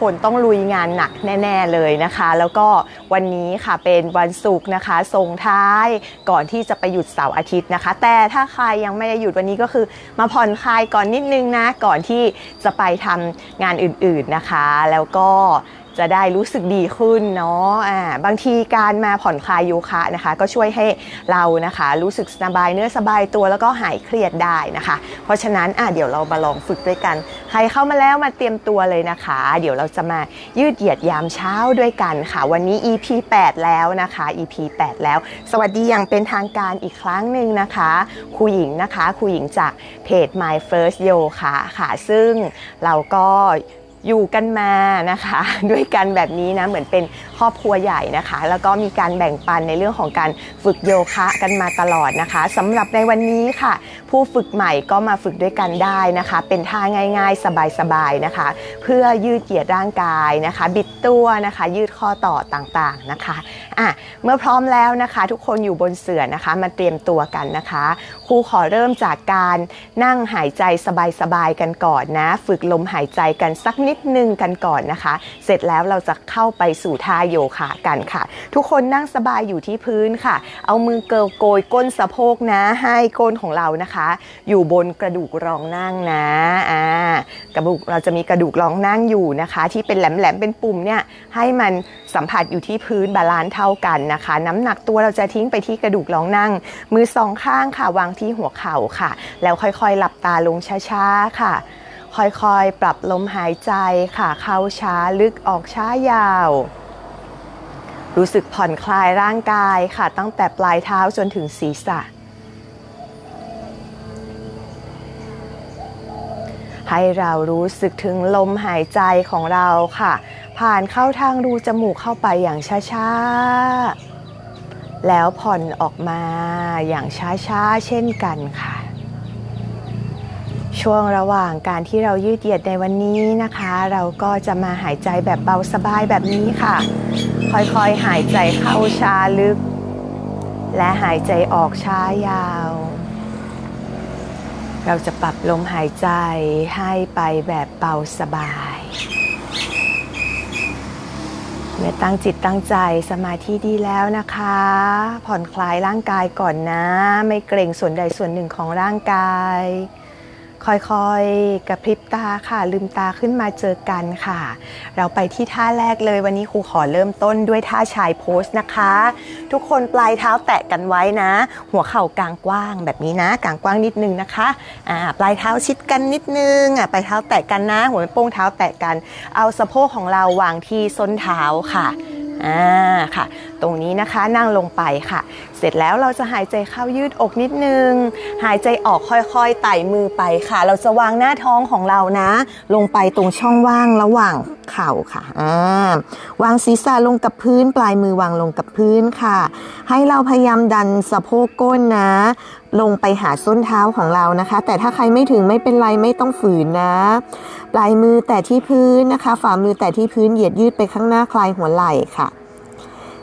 คนต้องลุยงานหนักแน่ ๆเลยนะคะ แล้วก็วันนี้ค่ะเป็นวันศุกร์นะคะส่งท้ายก่อนที่จะไปหยุดเสาร์อาทิตย์นะคะ แต่ถ้าใครยังไม่ได้หยุดวันนี้ก็คือ มาผ่อนคลายก่อนนิดนึงนะ ก่อนที่จะไปทำงานอื่นๆนะคะ แล้วก็ จะได้รู้สึกดีขึ้นเนาะอ่าบางทีการมาผ่อนคลายโยคะนะคะ ก็ช่วยให้เรานะคะ รู้สึกสบายเนื้อสบายตัวแล้วก็หายเครียดได้นะคะ เพราะฉะนั้นอะเดี๋ยวเรามาลองฝึกด้วยกัน ใครเข้ามาแล้วมาเตรียมตัวเลยนะคะ เดี๋ยวเราจะมายืดเหยียดยามเช้าด้วยกันค่ะ วันนี้ EP 8 แล้วนะคะ EP 8 แล้ว สวัสดีอย่างเป็นทางการอีกครั้งหนึ่งนะคะครูหญิงนะคะครูหญิงจากเพจ My First Yoga ค่ะ ซึ่งเราก็ อยู่กันมานะคะ ด้วยกันแบบนี้นะเหมือนเป็นครอบครัวใหญ่นะคะ แล้วก็มีการแบ่งปันในเรื่องของการฝึกโยคะกันมาตลอดนะคะสำหรับในวันนี้ค่ะ ผู้ฝึกใหม่ก็มาฝึกด้วยกันได้นะคะ เป็นท่าง่าย ๆ สบายๆนะคะ เพื่อยืดเหยียดร่างกายนะคะ บิดตัวนะคะ ยืดข้อต่อต่างๆนะคะอะเมื่อพร้อมแล้วนะคะ ทุกคนอยู่บนเสื่อนะคะ มาเตรียมตัวกันนะคะครูขอเริ่มจากการนั่งหายใจสบายๆกันก่อนนะ ฝึกลมหายใจกันสักนินิดนึงกันก่อนนะคะ เสร็จแล้วเราจะเข้าไปสู่ท่าโยคะกันค่ะ ทุกคนนั่งสบายอยู่ที่พื้นค่ะ เอามือเกลโกยก้นสะโพกนะ ให้ก้นของเรานะคะ อยู่บนกระดูกรองนั่งนะอ่ากระดูกเราจะมีกระดูกรองนั่งอยู่นะคะ ที่เป็นแหลมๆเป็นปุ่มเนี่ยให้มันสัมผัสอยู่ที่พื้นบาลานซ์เท่ากันนะคะ น้ำหนักตัวเราจะทิ้งไปที่กระดูกรองนั่ง มือสองข้างค่ะวางที่หัวเข่าค่ะ แล้วค่อยๆ หลับตาลงช้าๆค่ะ ค่อยๆ ปรับลมหายใจค่ะเข้าช้าลึกออกช้ายาว รู้สึกผ่อนคลายร่างกายค่ะ ตั้งแต่ปลายเท้าจนถึงศีรษะ ให้เรารู้สึกถึงลมหายใจของเราค่ะ ผ่านเข้าทางรูจมูกเข้าไปอย่างช้าๆ แล้วผ่อนออกมาอย่างช้าๆ เช่นกันค่ะ ช่วงระหว่างการที่เรายืดเหยียดในวันนี้นะคะ เราก็จะมาหายใจแบบเบาสบายแบบนี้ค่ะ ค่อยๆหายใจเข้าช้าลึก และหายใจออกช้ายาว เราจะปรับลมหายใจให้ไปแบบเบาสบายเมื่อตั้งจิตตั้งใจสมาธิดีแล้วนะคะ ผ่อนคลายร่างกายก่อนนะ ไม่เกรงส่วนใดส่วนหนึ่งของร่างกาย ค่อยๆกระพริบตาค่ะ ลืมตาขึ้นมาเจอกันค่ะ เราไปที่ท่าแรกเลยวันนี้ครูขอเริ่มต้นด้วยท่าชายโพสนะคะ ทุกคนปลายเท้าแตะกันไว้นะ หัวเข่ากลางกว้างแบบนี้นะกลางกว้างนิดนึงนะคะอ่าปลายเท้าชิดกันนิดนึงอะปลายเท้าแตะกันนะ หัวโป้งเท้าแตะกัน เอาสะโพกของเราวางที่ส้นเท้าค่ะอ่าค่ะ ตรงนี้นะคะนั่งลงไปค่ะ เสร็จแล้วเราจะหายใจเข้ายืดอกนิดนึง หายใจออกค่อยๆไต่มือไปค่ะ เราจะวางหน้าท้องของเรานะ ลงไปตรงช่องว่างระหว่างเข่าค่ะอ่าวางศีรษะลงกับพื้น ปลายมือวางลงกับพื้นค่ะ ให้เราพยายามดันสะโพกก้นนะ ลงไปหาส้นเท้าของเรานะคะ แต่ถ้าใครไม่ถึงไม่เป็นไรไม่ต้องฝืนนะ ปลายมือแตะที่พื้นนะคะ ฝ่ามือแตะที่พื้นเหยียดยืดไปข้างหน้าคลายหัวไหล่ค่ะ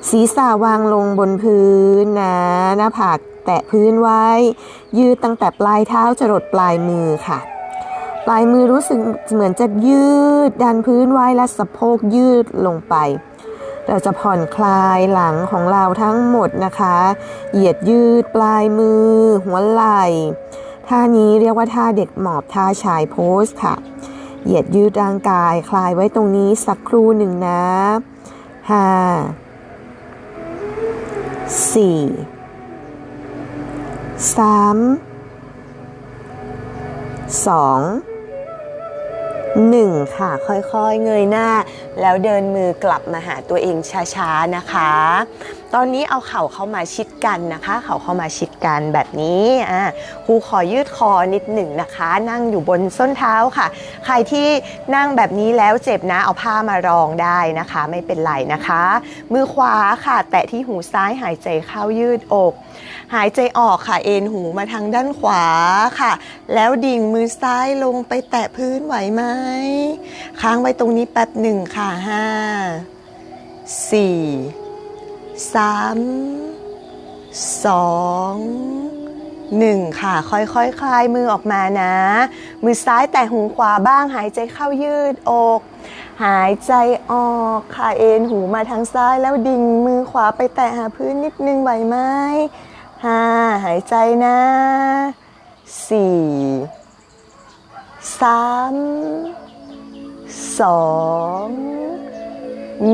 ศีรษะวางลงบนพื้นนะหน้าผากแตะพื้นไว้ ยืดตั้งแต่ปลายเท้าจรดปลายมือค่ะ ปลายมือรู้สึกเหมือนจะยืดดันพื้นไว้และสะโพกยืดลงไป เราจะผ่อนคลายหลังของเราทั้งหมดนะคะ เหยียดยืดปลายมือ หัวไหล่ท่านี้เรียกว่าท่าเด็กหมอบท่าชายโพสค่ะ เหยียดยืดร่างกายคลายไว้ตรงนี้สักครู่หนึ่งนะห้า สี่สามสองหนึ่งค่ะ ค่อยๆ เงยหน้า แล้วเดินมือกลับมาหาตัวเองช้า ๆ นะคะตอนนี้เอาเข่าเข้ามาชิดกันนะคะ เข่าเข้ามาชิดกันแบบนี้อะครูขอยืดคอนิดหนึ่งนะคะ นั่งอยู่บนส้นเท้าค่ะ ใครที่นั่งแบบนี้แล้วเจ็บนะเอาผ้ามารองได้นะคะ ไม่เป็นไรนะคะ มือขวาค่ะ แตะที่หูซ้ายหายใจเข้ายืดอก หายใจออกค่ะเอ็นหูมาทางด้านขวาค่ะ แล้วดิ่งมือซ้ายลงไปแตะพื้นไหวไหมค้างไว้ตรงนี้แป๊บหนึ่งค่ะห้าสี่ สามสองหนึ่งค่ะ ค่อยๆคคลายมือออกมานะ มือซ้ายแตะหูขวาบ้าง หายใจเข้ายืดอก หายใจออกค่ะเอ็นหูมาทางซ้ายแล้วดิ่งมือขวาไปแตะหาพื้นนิดนึงไหวไหมห้าหายใจนะสี่สามสอง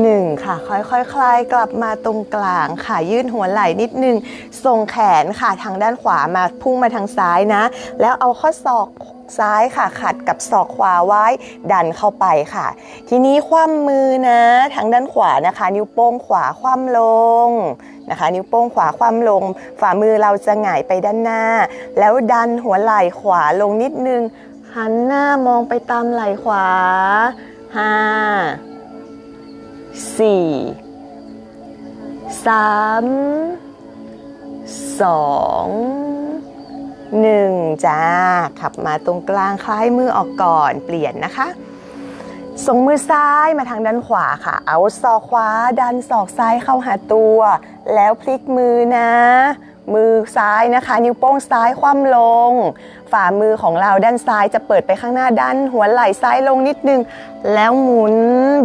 หนึ่งค่ะ ค่อยๆคคลายกลับมาตรงกลางค่ะ ยืดหัวไหล่นิดนึงส่งแขนค่ะทางด้านขวามาพุ่งมาทางซ้ายนะ แล้วเอาข้อศอกซ้ายค่ะ ขัดกับศอกขวาไว้ดันเข้าไปค่ะ ทีนี้คว่ำมือนะ ทางด้านขวานะคะ นิ้วโป้งขวาคว่ำลงนะคะ นิ้วโป้งขวาคว่ำลง ฝ่ามือเราจะหงายไปด้านหน้า แล้วดันหัวไหล่ขวาลงนิดนึงหันหน้ามองไปตามไหล่ขวาห้า สี่สามสองหนึ่งจ้า ขับมาตรงกลางคล้ายมือออกก่อนเปลี่ยนนะคะส่งมือซ้ายมาทางด้านขวาค่ะ เอาศอกขวาดันศอกซ้ายเข้าหาตัว แล้วพลิกมือนะ มือซ้ายนะคะ นิ้วโป้งซ้ายคว่ำลง ฝ่ามือของเราด้านซ้ายจะเปิดไปข้างหน้าด้านหัวไหล่ซ้ายลงนิดนึง แล้วหมุน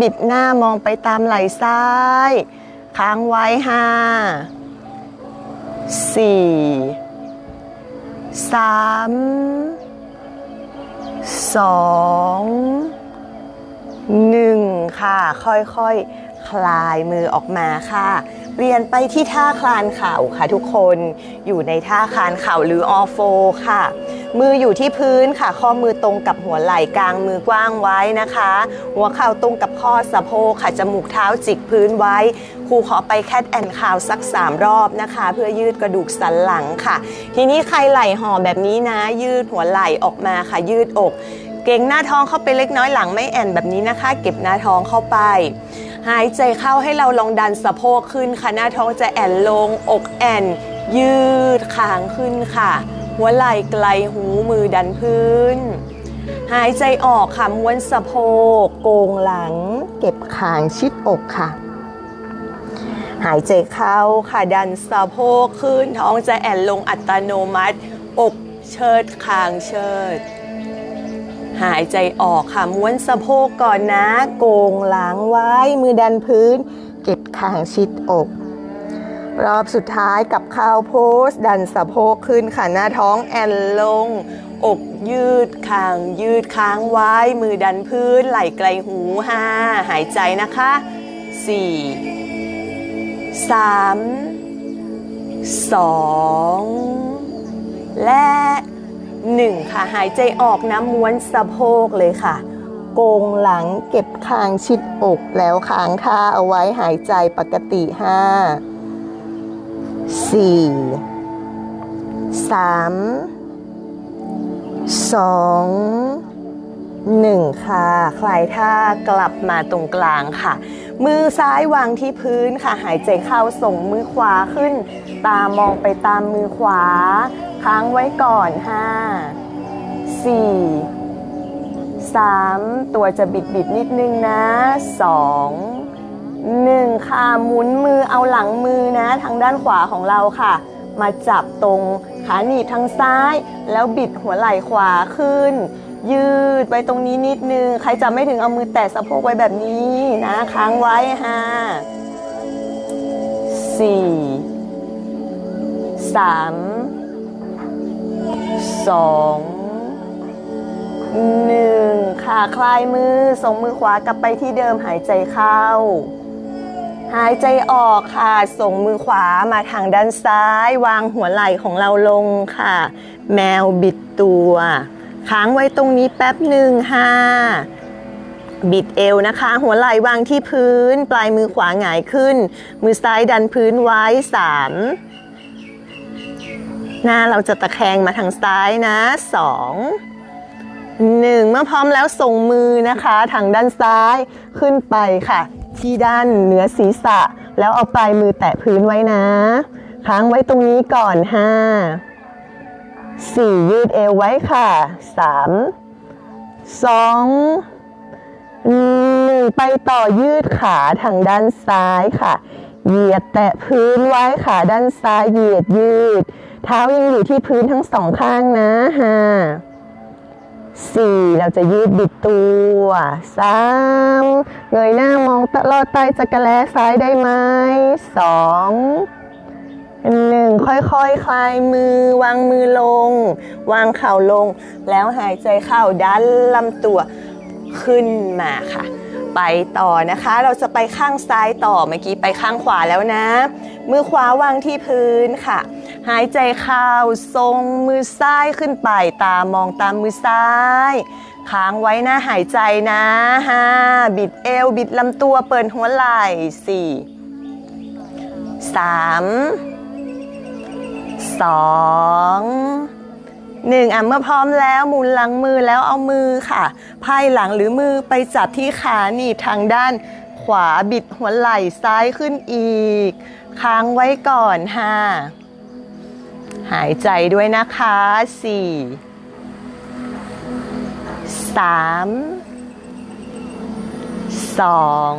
บิดหน้ามองไปตามไหล่ซ้าย ค้างไว้ห้าสี่สามสองหนึ่งค่ะ ค่อยๆคลายมือออกมาค่ะเปลี่ยนไปที่ท่าคลานเข่าค่ะทุกคนอยู่ในท่าคลานเข่าหรือออโฟค่ะ มืออยู่ที่พื้นค่ะ ข้อมือตรงกับหัวไหล่กลางมือกว้างไว้นะคะ หัวเข่าตรงกับข้อสะโพกค่ะจมูกเท้าจิกพื้นไว้ครูขอไปแคทแอนคาวสัก 3 รอบนะคะ เพื่อยืดกระดูกสันหลังค่ะ ทีนี้ใครไหล่ห่อแบบนี้นะ ยืดหัวไหล่ออกมาค่ะยืดอก เก่งหน้าท้องเข้าไปเล็กน้อยหลังไม่แอนแบบนี้นะคะ เก็บหน้าท้องเข้าไปหายใจเข้าให้เราลองดันสะโพกขึ้นค่ะ หน้าท้องจะแอนลง อกแอน ยืดคางขึ้นค่ะ หัวไหล่ไกลหูมือดันพื้น หายใจออกค่ะม้วนสะโพกโกงหลัง เก็บคางชิดอกค่ะ หายใจเข้าค่ะดันสะโพกขึ้นท้องจะแอนลงอัตโนมัติ อกเชิดคางเชิด หายใจออกค่ะม้วนสะโพกก่อนนะ โกงหลังไว้มือดันพื้น เก็บคางชิดอก รอบสุดท้ายกับข้าวโพสดันสะโพกขึ้นค่ะหน้าท้องแอนลง อกยืดคางยืดค้างไว้ มือดันพื้น ไหล่ไกลหูห้าหายใจนะคะสี่สามสองและหนึ่งค่ะหายใจออกนะม้วนสะโพกเลยค่ะโกงหลังเก็บคางชิดอกแล้วค้างท่าเอาไว้หายใจปกติห้า สี่สามสองหนึ่งค่ะ คลายท่ากลับมาตรงกลางค่ะ มือซ้ายวางที่พื้นค่ะ หายใจเข้าส่งมือขวาขึ้น ตามองไปตามมือขวา ค้างไว้ก่อนห้าสี่สามตัวจะบิดบิดนิดนึงนะสอง หนึ่งค่ะหมุนมือเอาหลังมือนะ ทางด้านขวาของเราค่ะ มาจับตรงขาหนีบทางซ้าย แล้วบิดหัวไหล่ขวาขึ้น ยืดไปตรงนี้นิดนึง ใครจะไม่ถึงเอามือแตะสะโพกไว้แบบนี้นะ ค้างไว้ห้าสี่สามสองหนึ่งค่ะ คลายมือส่งมือขวากลับไปที่เดิมหายใจเข้า หายใจออกค่ะ ส่งมือขวามาทางด้านซ้าย วางหัวไหล่ของเราลงค่ะ แมวบิดตัวค้างไว้ตรงนี้แป๊บหนึ่งห้าบิดเอวนะคะ หัวไหล่วางที่พื้น ปลายมือขวาหงายขึ้น มือซ้ายดันพื้นไว้สามหน้าเราจะตะแคงมาทางซ้ายนะสองหนึ่งเมื่อพร้อมแล้วส่งมือนะคะ ทางด้านซ้ายขึ้นไปค่ะ ที่ด้านเหนือศีรษะ แล้วเอาปลายมือแตะพื้นไว้นะ ค้างไว้ตรงนี้ก่อน 5 4 ยืดเอวไว้ค่ะ 3 2หนึ่งไปต่อยืดขาทางด้านซ้ายค่ะ เหยียดแตะพื้นไว้ขาด้านซ้ายเหยียดยืด เท้ายังอยู่ที่พื้นทั้งสองข้างนะฮะ สี่เราจะยืดบิดตัวสามเงยหน้ามองตลอดใต้จักรแล้ซ้ายได้ไหมสองหนึ่งค่อยๆคคลายมือ วางมือลง วางเข่าลง แล้วหายใจเข้าดันลำตัวขึ้นมาค่ะ ไปต่อนะคะ เราจะไปข้างซ้ายต่อเมื่อกี้ไปข้างขวาแล้วนะ มือขวาวางที่พื้นค่ะ หายใจเข้าทรงมือซ้ายขึ้นไป ตามองตามมือซ้าย ค้างไว้นะหายใจนะห้าบิดเอวบิดลำตัวเปิดหัวไหล่สี่สามสองหนึ่งอะเมื่อพร้อมแล้วหมุนหลังมือแล้วเอามือค่ะไพ่หลังหรือมือไปจับที่ขาหนีบทางด้านขวาบิดหัวไหล่ซ้ายขึ้นอีก ค้างไว้ก่อนห้า หายใจด้วยนะคะ สี่สามสอง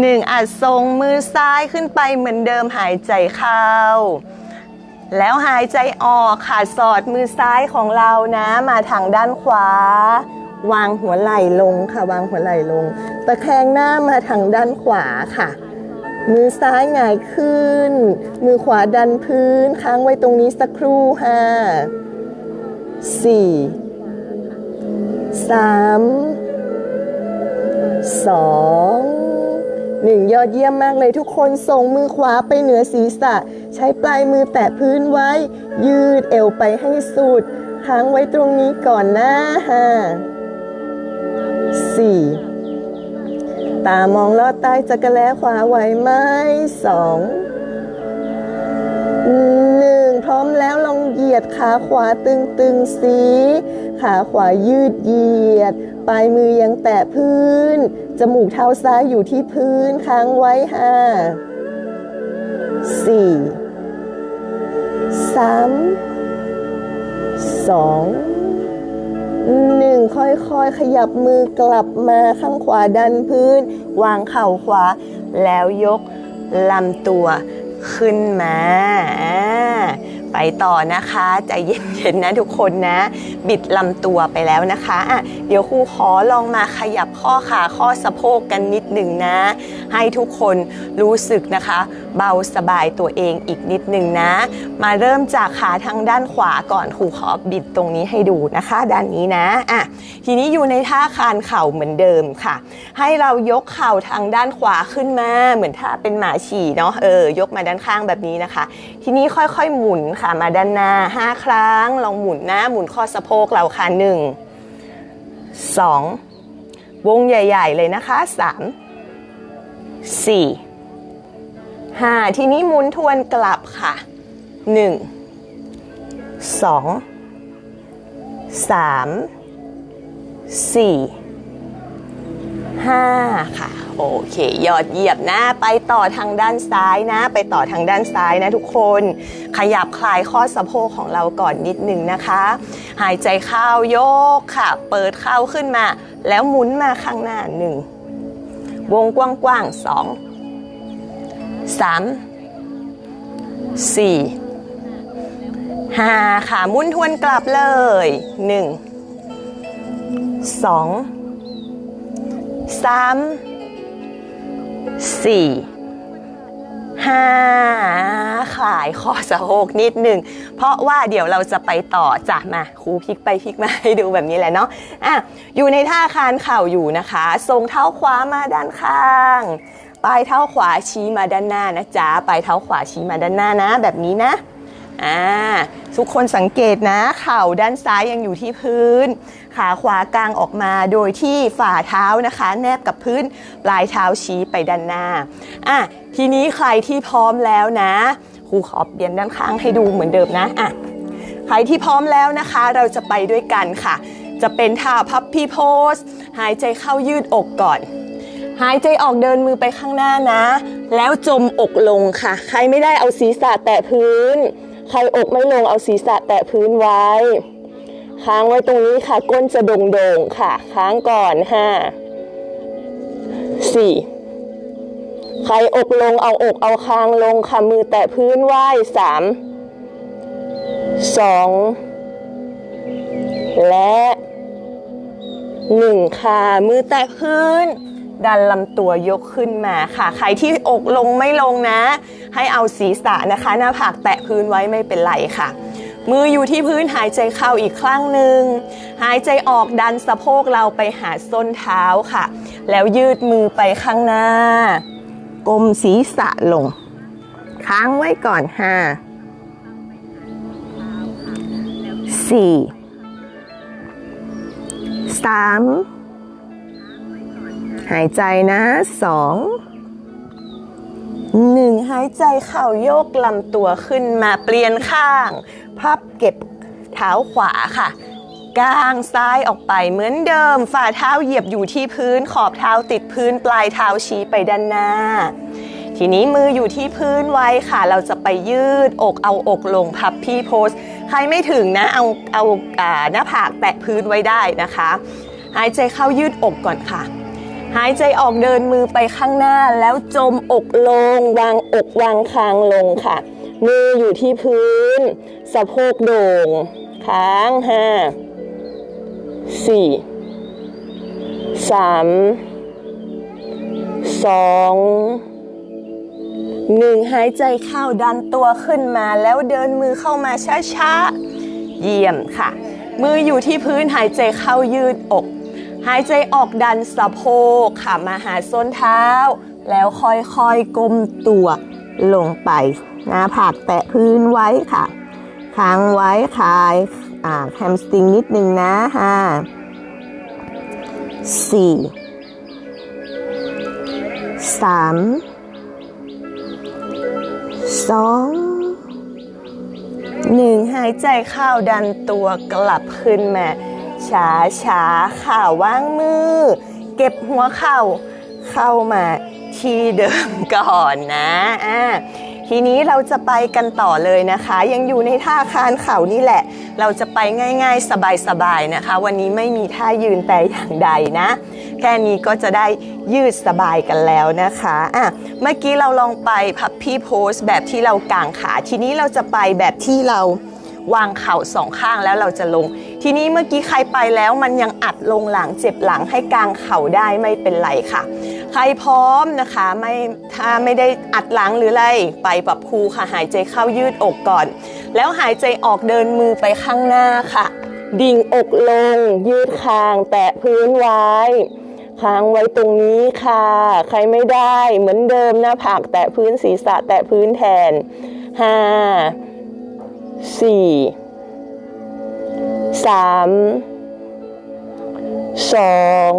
หนึ่งอาจทรงมือซ้ายขึ้นไปเหมือนเดิมหายใจเข้า แล้วหายใจออกค่ะสอดมือซ้ายของเรานะมาทางด้านขวา วางหัวไหล่ลงค่ะ วางหัวไหล่ลง ตะแคงหน้ามาทางด้านขวาค่ะ มือซ้ายหงายขึ้น มือขวาดันพื้นค้างไว้ตรงนี้สักครู่ห้าสี่สามสองหนึ่งยอดเยี่ยมมากเลยทุกคนส่งมือขวาไปเหนือศีรษะ ใช้ปลายมือแตะพื้นไว้ ยืดเอวไปให้สุดค้างไว้ตรงนี้ก่อนนะห้าสี่ ตามองลอดใต้จักรแล้ขวาไหวไหมสองหนึ่งพร้อมแล้วลองเหยียดขาขวาตึงๆสีขาขวายืดเหยียด ปลายมือยังแตะพื้น จมูกเท้าซ้ายอยู่ที่พื้นค้างไว้ห้าสี่สามสอง หนึ่งค่อยๆ ขยับมือกลับมาข้างขวาดันพื้น วางเข่าขวา แล้วยกลำตัวขึ้นมาอ่าไปต่อนะคะใจเย็นๆนะทุกคนนะ บิดลำตัวไปแล้วนะคะอะเดี๋ยวครูขอลองมาขยับข้อขาข้อสะโพกกันนิดหนึ่งนะ ให้ทุกคนรู้สึกนะคะ เบาสบายตัวเองอีกนิดหนึ่งนะ มาเริ่มจากขาทางด้านขวาก่อนครูขอบิดตรงนี้ให้ดูนะคะ ด้านนี้นะอะทีนี้อยู่ในท่าคานเข่าเหมือนเดิมค่ะ ให้เรายกเข่าทางด้านขวาขึ้นมา เหมือนท่าเป็นหมาฉี่เนาะเออยกมาด้านข้างแบบนี้นะคะ ทีนี้ค่อยๆหมุนค่ะมาด้านหน้า 5 ครั้งลองหมุนนะหมุนข้อสะโพกเราค่ะหนึ่งสองวงใหญ่ ๆ เลยนะคะสามสี่ ห้าทีนี้หมุนทวนกลับค่ะหนึ่งสองสามสี่ห้าค่ะ โอเค ยอดเยี่ยมนะไปต่อทางด้านซ้ายนะ ไปต่อทางด้านซ้ายนะทุกคน ขยับคลายข้อสะโพกของเราก่อนนิดหนึ่งนะคะ หายใจเข้าโยกค่ะ เปิดเข้าขึ้นมา แล้วหมุนมาข้างหน้าหนึ่งวงกว้างๆสอง สามสี่ห้าค่ะมุนทวนกลับเลยหนึ่งสองสามสี่ห้าคลายข้อสะโพกนิดหนึ่ง เพราะว่าเดี๋ยวเราจะไปต่อจ้ะมาครูพลิกไปพลิกมาให้ดูแบบนี้แหละเนาะอะอยู่ในท่าคานเข่าอยู่นะคะ ทรงเท้าขวามาด้านข้าง ปลายเท้าขวาชี้มาด้านหน้านะจ๊ะปลายเท้าขวาชี้มาด้านหน้านะ แบบนี้นะอ่าทุกคนสังเกตนะ เข่าด้านซ้ายยังอยู่ที่พื้น ขาขวากลางออกมาโดยที่ฝ่าเท้านะคะ แนบกับพื้น ปลายเท้าชี้ไปด้านหน้าอะทีนี้ใครที่พร้อมแล้วนะครูขอเปลี่ยนด้านข้างให้ดูเหมือนเดิมนะอะใครที่พร้อมแล้วนะคะ เราจะไปด้วยกันค่ะ จะเป็นท่าพับพีโพสหายใจเข้ายืดอกก่อน หายใจออกเดินมือไปข้างหน้านะ แล้วจมอกลงค่ะ ใครไม่ได้เอาศีรษะแตะพื้น ใครอกไม่ลงเอาศีรษะแตะพื้นไว้ ค้างไว้ตรงนี้ค่ะ ก้นจะโด่งๆค่ะ ค้างก่อนห้าสี่ใครอกลงเอาอกเอาคางลงค่ะมือแตะพื้นไหว้สามสองและหนึ่งค่ะมือแตะพื้น ดันลำตัวยกขึ้นมาค่ะ ใครที่อกลงไม่ลงนะ ให้เอาศีรษะนะคะ หน้าผากแตะพื้นไว้ไม่เป็นไรค่ะ มืออยู่ที่พื้นหายใจเข้าอีกครั้งหนึ่ง หายใจออกดันสะโพกเราไปหาส้นเท้าค่ะ แล้วยืดมือไปข้างหน้ากลมศีรษะลง ค้างไว้ก่อนห้าสี่สาม หายใจนะสองหนึ่งหายใจเข่าโยกลำตัวขึ้นมาเปลี่ยนข้าง พับเก็บเท้าขวาค่ะกางซ้ายออกไปเหมือนเดิม ฝ่าเท้าเหยียบอยู่ที่พื้น ขอบเท้าติดพื้นปลายเท้าชี้ไปด้านหน้า ทีนี้มืออยู่ที่พื้นไว้ค่ะ เราจะไปยืดอกเอาอกลงพับพี่โพส ใครไม่ถึงนะเอาเอาอ่าหน้าผากแตะพื้นไว้ได้นะคะ หายใจเข้ายืดอกก่อนค่ะ หายใจออกเดินมือไปข้างหน้าแล้วจมอกลง วางอกวางคางลงค่ะ มืออยู่ที่พื้น สะโพกโด่งค้างห้าสี่สามสองหนึ่งหายใจเข้าดันตัวขึ้นมาแล้วเดินมือเข้ามาช้าๆ เยี่ยมค่ะ มืออยู่ที่พื้นหายใจเข้ายืดอก หายใจออกดันสะโพกค่ะมาหาส้นเท้า แล้วค่อยๆก้มตัวลงไปหน้าผากแตะพื้นไว้ค่ะค้างไว้คลายแฮมสตริงนิดนึงนะห้าสี่สามสองหนึ่งหายใจเข้าดันตัวกลับขึ้นมา ช้าช้าๆค่ะวางมือ เก็บหัวเข่าเข้ามาที่เดิมก่อนนะอ่าทีนี้เราจะไปกันต่อเลยนะคะ ยังอยู่ในท่าคานเข่านี่แหละ เราจะไปง่ายๆ สบายๆนะคะ วันนี้ไม่มีท่ายืนแต่อย่างใดนะ แค่นี้ก็จะได้ยืดสบายกันแล้วนะคะอะเมื่อกี้เราลองไปพับพี่โพสแบบที่เรากางขา ทีนี้เราจะไปแบบที่เราวางเข่าสองข้างแล้วเราจะลง ทีนี้เมื่อกี้ใครไปแล้วมันยังอัดลงหลังเจ็บหลังให้กางเข่าได้ไม่เป็นไรค่ะ ใครพร้อมนะคะไม่ถ้าไม่ได้อัดหลังหรืออะไรไปปรับครูค่ะหายใจเข้ายืดอกก่อน แล้วหายใจออกเดินมือไปข้างหน้าค่ะ ดิ่งอกลง ยืดคาง แตะพื้นไว้ค้างไว้ตรงนี้ค่ะ ใครไม่ได้เหมือนเดิมหน้าผากแตะพื้นศีรษะแตะพื้นแทนห้าสี่ สามสอง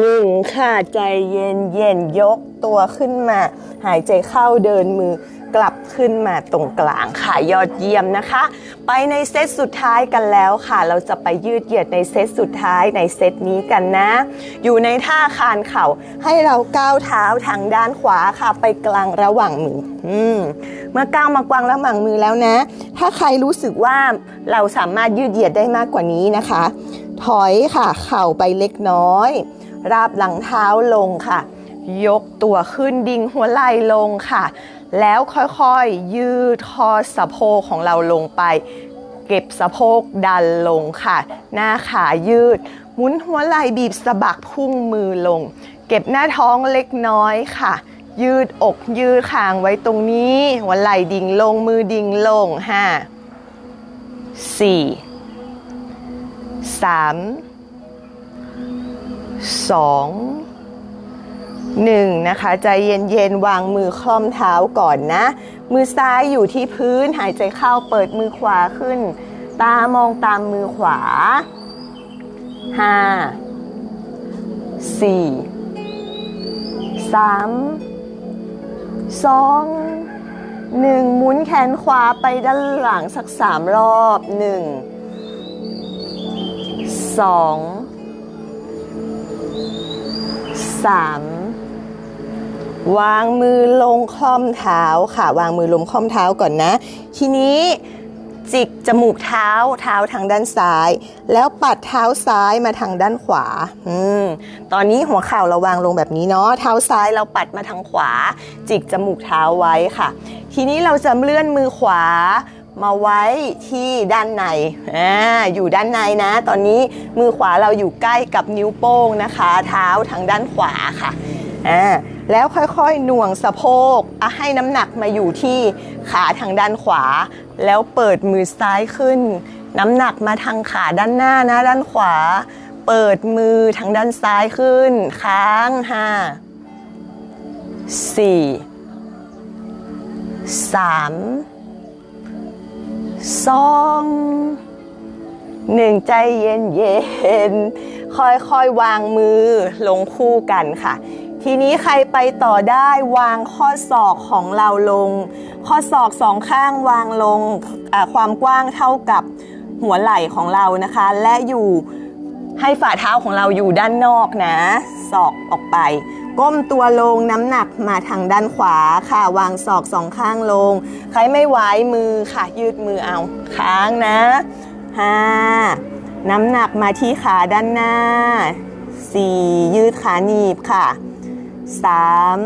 หนึ่งค่ะใจเย็นเย็นยกตัวขึ้นมา หายใจเข้าเดินมือ กลับขึ้นมาตรงกลางค่ะยอดเยี่ยมนะคะ ไปในเซตสุดท้ายกันแล้วค่ะ เราจะไปยืดเหยียดในเซตสุดท้ายในเซตนี้กันนะ อยู่ในท่าคานเข่าให้เราก้าวเท้าทางด้านขวาค่ะ ไปกลางระหว่างมืออืมเมื่อก้าวมากวางระหว่างมือแล้วนะ ถ้าใครรู้สึกว่าเราสามารถยืดเหยียดได้มากกว่านี้นะคะ ถอยค่ะ เข่าไปเล็กน้อย ราบหลังเท้าลงค่ะ ยกตัวขึ้นดิ่งหัวไหล่ลงค่ะ แล้วค่อยๆ ยืดคอสะโพกของเราลงไป เก็บสะโพกดันลงค่ะ หน้าขายืด หมุนหัวไหล่บีบสะบักพุ่งมือลง เก็บหน้าท้องเล็กน้อยค่ะ ยืดอกยืดคางไว้ตรงนี้หัวไหล่ดิ่งลงมือดิ่งลงห้าสี่สามสอง หนึ่งนะคะ ใจเย็นๆ วางมือคล่อมเท้าก่อนนะ มือซ้ายอยู่ที่พื้นหายใจเข้าเปิดมือขวาขึ้น ตามองตามมือขวาห้าสี่สามสองหนึ่งหมุนแขนขวาไปด้านหลังสักสามรอบหนึ่งสองสาม วางมือลงคล่อมเท้าค่ะ วางมือลงคล่อมเท้าก่อนนะ ทีนี้จิกจมูกเท้าเท้าทางด้านซ้าย แล้วปัดเท้าซ้ายมาทางด้านขวาอืมตอนนี้หัวเข่าเราวางลงแบบนี้เนาะเท้าซ้ายเราปัดมาทางขวา จิกจมูกเท้าไว้ค่ะ ทีนี้เราจะเลื่อนมือขวามาไว้ที่ด้านในอ่าอยู่ด้านในนะ ตอนนี้มือขวาเราอยู่ใกล้กับนิ้วโป้งนะคะ เท้าทางด้านขวาค่ะอ่า แล้วค่อยๆหน่วงสะโพกให้น้ำหนักมาอยู่ที่ขาทางด้านขวา แล้วเปิดมือซ้ายขึ้น น้ำหนักมาทางขาด้านหน้านะด้านขวา เปิดมือทางด้านซ้ายขึ้น ค้างห้าสี่สามสองหนึ่งใจเย็นเย็นๆค่อยๆวางมือลงคู่กันค่ะ ทีนี้ใครไปต่อได้วางข้อศอกของเราลง ข้อศอกสองข้างวางลงความกว้างเท่ากับหัวไหล่ของเรานะคะ และอยู่ให้ฝ่าเท้าของเราอยู่ด้านนอกนะศอกออกไป ก้มตัวลงน้ำหนักมาทางด้านขวาค่ะ วางศอกสองข้างลง ใครไม่ไหวมือค่ะ ยืดมือเอาค้างนะห้าน้ำหนักมาที่ขาด้านหน้าสี่ยืดขาหนีบค่ะ สาม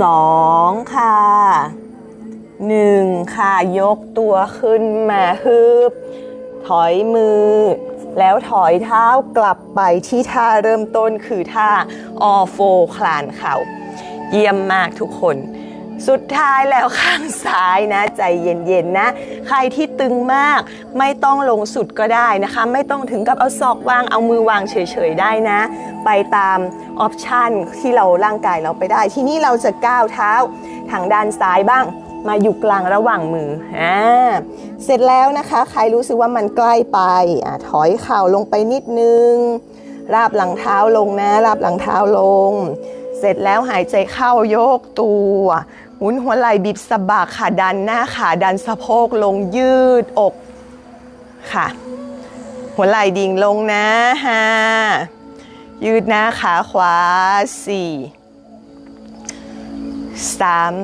สองค่ะหนึ่งค่ะยกตัวขึ้นมาฮึบ ถอยมือ แล้วถอยเท้ากลับไปที่ท่าเริ่มต้นคือท่าออโฟคลานเข่า เยี่ยมมากทุกคน สุดท้ายแล้วข้างซ้ายนะ ใจเย็นๆนะ ใครที่ตึงมากไม่ต้องลงสุดก็ได้นะคะ ไม่ต้องถึงกับเอาศอกวางเอามือวางเฉยๆได้นะ ไปตาม ออปชันที่เราร่างกายเราไปได้ ที่นี่เราจะก้าวเท้าทางด้านซ้ายบ้าง มาอยู่กลางระหว่างมืออ่าเสร็จแล้วนะคะ ใครรู้สึกว่ามันใกล้ไปอะถอยเข่าลงไปนิดนึง ราบหลังเท้าลงนะ ราบหลังเท้าลง เสร็จแล้วหายใจเข้าโยกตัวหมุนหัวไหล่บีบสะบักค่ะดันหน้าขาดันสะโพกลงยืดอกค่ะ หัวไหล่ดิ่งลงนะห้า ยืดหน้าขาขวาสี่สาม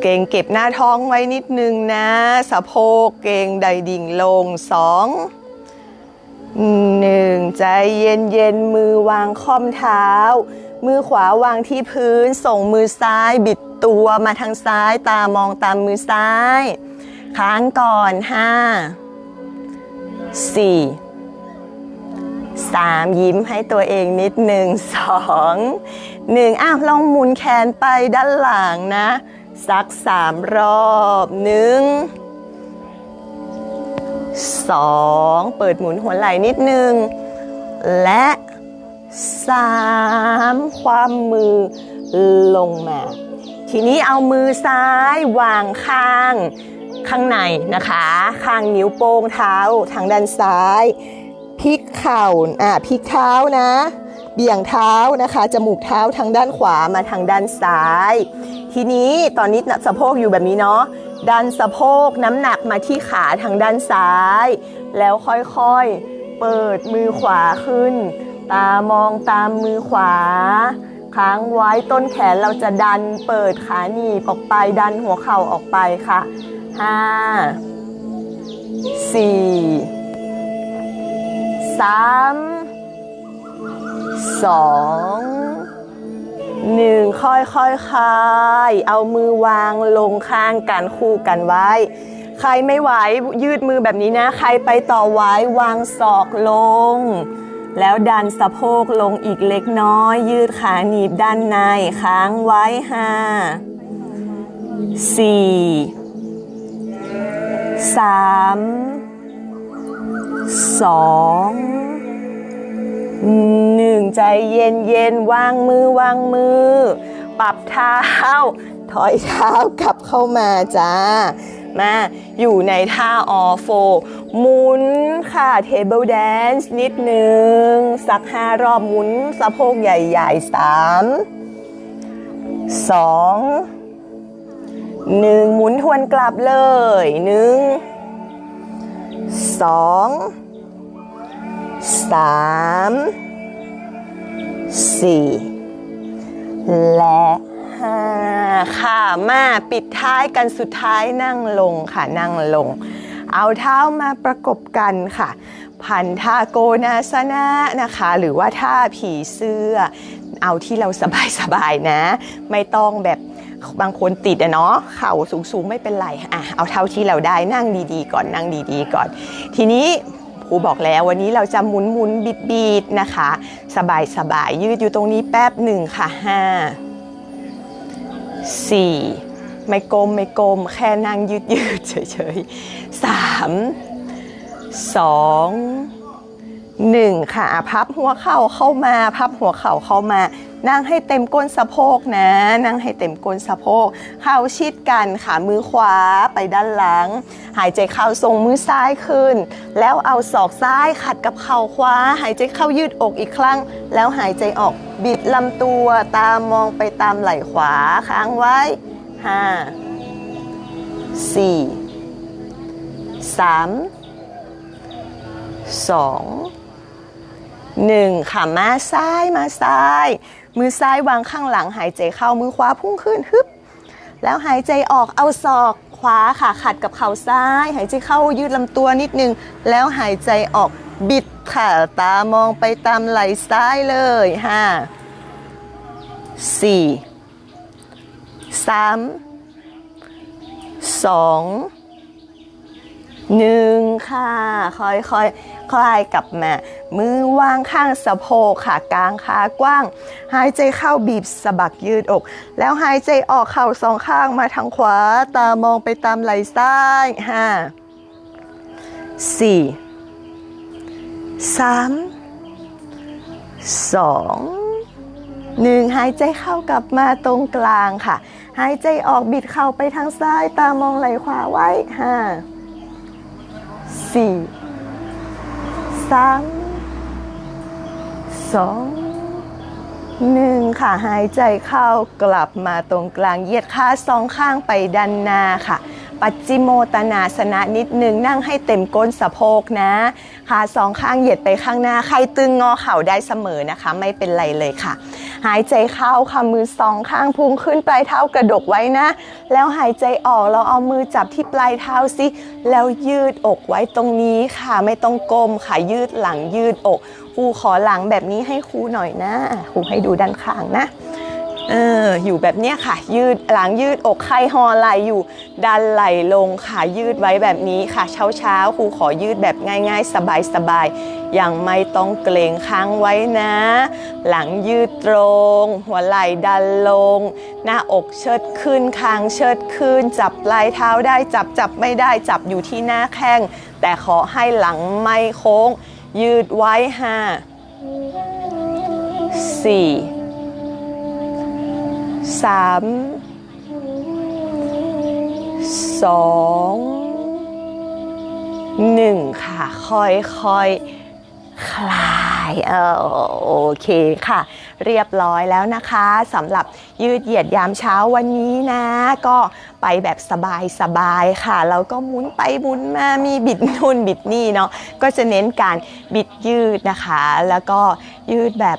เก่งเก็บหน้าท้องไว้นิดนึงนะ สะโพกเก่งใดดิ่งลงสองหนึ่งใจเย็นเย็นมือวางค่อมเท้า มือขวาวางที่พื้น ส่งมือซ้ายบิดตัวมาทางซ้ายตามองตามมือซ้าย ค้างก่อนห้าสี่ สามยิ้มให้ตัวเองนิดหนึ่งสองหนึ่งอ้าวลองหมุนแขนไปด้านหลังนะ สักสามรอบหนึ่งสองเปิดหมุนหัวไหล่นิดหนึ่งและสามความมือลงมา ทีนี้เอามือซ้ายวางข้างข้างในนะคะ ข้างนิ้วโป้งเท้าทางด้านซ้าย พลิกเข่าอะพลิกเท้านะ เบี่ยงเท้านะคะจมูกเท้าทางด้านขวามาทางด้านซ้าย ทีนี้ตอนนี้สะโพกอยู่แบบนี้เนาะดันสะโพกน้ำหนักมาที่ขาทางด้านซ้าย แล้วค่อยๆเปิดมือขวาขึ้น ตามองตามมือขวาค้างไว้ต้นแขนเราจะดันเปิดขาหนีบออกไปดันหัวเข่าออกไปค่ะห้า สามสองหนึ่งค่อยค่อยๆคลายเอามือวางลงข้างกันคู่กันไว้ ใครไม่ไหวยืดมือแบบนี้นะ ใครไปต่อไว้วางศอกลง แล้วดันสะโพกลงอีกเล็กน้อย ยืดขาหนีบด้านในค้างไว้ห้าสี่สาม สองหนึ่งใจเย็นเย็นวางมือวางมือ ปรับเท้า ถอยเท้ากลับเข้ามาจ้า มาอยู่ในท่าออโฟหมุนค่ะ table dance นิดหนึ่งสักห้ารอบหมุนสะโพกใหญ่ๆสามสองหนึ่งหมุนทวนกลับเลยหนึ่ง สองสามสี่และห้าค่ะมาปิดท้ายกันสุดท้ายนั่งลงค่ะนั่งลง เอาเท้ามาประกบกันค่ะ พันท่าโกนาสนะนะคะ หรือว่าท่าผีเสื้อ เอาที่เราสบายๆนะ ไม่ต้องแบบ บางคนติดอะเนาะเข่าสูงๆไม่เป็นไรอะเอาเท่าที่เราได้นั่งดีๆ ก่อนนั่งดีๆ ก่อน ทีนี้ครูบอกแล้ววันนี้เราจะหมุนหมุนบิดบีดนะคะ สบายสบายยืดอยู่ตรงนี้แป๊บหนึ่งค่ะห้าสี่ไม่กลมไม่กลมแค่นั่งยืดยืดเฉยๆสามสองหนึ่งค่ะพับหัวเข่าเข้ามา พับหัวเข่าเข้ามา นั่งให้เต็มก้นสะโพกนะ นั่งให้เต็มก้นสะโพก เข่าชิดกันขามือขวาไปด้านหลัง หายใจเข้าทรงมือซ้ายขึ้น แล้วเอาศอกซ้ายขัดกับเข่าขวา หายใจเข้ายืดอกอีกครั้ง แล้วหายใจออกบิดลำตัวตามองไปตามไหล่ขวาค้างไว้ห้าสี่สามสอง หนึ่งค่ะมาซ้ายมาซ้าย มือซ้ายวางข้างหลังหายใจเข้ามือขวาพุ่งขึ้นฮึบแล้วหายใจออกเอาศอกขวาค่ะขัดกับเข่าซ้าย หายใจเข้ายืดลำตัวนิดนึง แล้วหายใจออกบิดค่ะตามองไปตามไหล่ซ้ายเลยห้าสี่สามสอง หนึ่งค่ะ ค่อยๆคคลายกลับมา มือวางข้างสะโพกค่ะกลางขากว้าง หายใจเข้าบีบสะบักยืดอก แล้วหายใจออกเข่าสองข้างมาทางขวา ตามองไปตามไหล่ซ้ายห้าสี่สามสองหนึ่งหายใจเข้ากลับมาตรงกลางค่ะ หายใจออกบิดเข่าไปทางซ้ายตามองไหล่ขวาไว้ห้า สี่สามสองหนึ่งค่ะหายใจเข้ากลับมาตรงกลางเหยียดขาสองข้างไปด้านหน้าค่ะ ปัจจิโมตนาสนะนิดนึงนั่งให้เต็มก้นสะโพกนะขาสองข้างเหยียดไปข้างหน้าใครตึงงอเข่าได้เสมอนะคะ ไม่เป็นไรเลยค่ะ หายใจเข้าค่ะมือสองข้างพุงขึ้นปลายเท้ากระดกไว้นะ แล้วหายใจออกเราเอามือจับที่ปลายเท้าสิแล้วยืดอกไว้ตรงนี้ค่ะ ไม่ต้องก้มค่ะยืดหลังยืดอกครูขอหลังแบบนี้ให้ครูหน่อยนะครูให้ดูด้านข้างนะ เอออยู่แบบเนี้ยค่ะ ยืดหลังยืดอกไข้หอไหลอยู่ดันไหลลงค่ะยืดไว้แบบนี้ค่ะ เช้าเช้าครูขอยืดแบบง่าย ๆ สบายๆยังไม่ต้องเกรงค้างไว้นะ หลังยืดตรง หัวไหล่ดันลง หน้าอกเชิดขึ้นคางเชิดขึ้น จับปลายเท้าได้จับจับไม่ได้จับอยู่ที่หน้าแข้ง แต่ขอให้หลังไม่โค้ง ยืดไว้ห้าสี่ สามสองหนึ่งค่ะ ค่อยๆคลายเออโอเคค่ะ เรียบร้อยแล้วนะคะสำหรับยืดเหยียดยามเช้าวันนี้นะ ก็ไปแบบสบายๆค่ะแล้วก็หมุนไปหมุนมามีบิดนู่นบิดนี่เนาะก็จะเน้นการบิดยืดนะคะ แล้วก็ยืดแบบ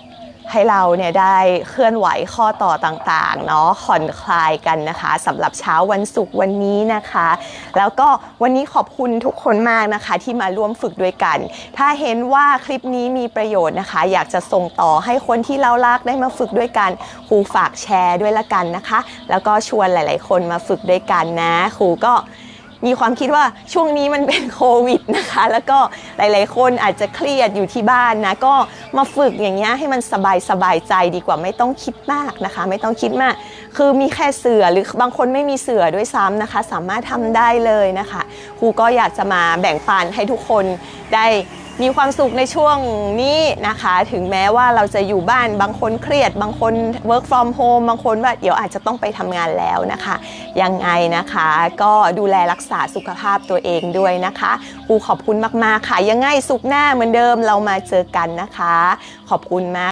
ให้เราเนี่ยได้เคลื่อนไหวข้อต่อต่างๆเนาะผ่อนคลายกันนะคะสำหรับเช้าวันศุกร์วันนี้นะคะ แล้วก็วันนี้ขอบคุณทุกคนมากนะคะ ที่มาร่วมฝึกด้วยกัน ถ้าเห็นว่าคลิปนี้มีประโยชน์นะคะ อยากจะส่งต่อให้คนที่เรารักได้มาฝึกด้วยกันครูฝากแชร์ด้วยละกันนะคะ แล้วก็ชวนหลาย ๆ คนมาฝึกด้วยกันนะครูก็ มีความคิดว่าช่วงนี้มันเป็นโควิดนะคะ แล้วก็หลายๆ คนอาจจะเครียดอยู่ที่บ้านนะก็มาฝึกอย่างเงี้ยให้มันสบายสบายใจดีกว่าไม่ต้องคิดมากนะคะ ไม่ต้องคิดมาก คือมีแค่เสือหรือบางคนไม่มีเสือด้วยซ้ำนะคะ สามารถทำได้เลยนะคะครูก็อยากจะมาแบ่งปันให้ทุกคนได้ มีความสุขในช่วงนี้นะคะ ถึงแม้ว่าเราจะอยู่บ้านบางคนเครียด บางคน work from home บางคนว่าเดี๋ยวอาจจะต้องไปทำงานแล้วนะคะ ยังไงนะคะ ก็ดูแลรักษาสุขภาพตัวเองด้วยนะคะครูขอบคุณมาก ๆ ค่ะ ยังไงสุขหน้าเหมือนเดิมเรามาเจอกันนะคะ ขอบคุณมาก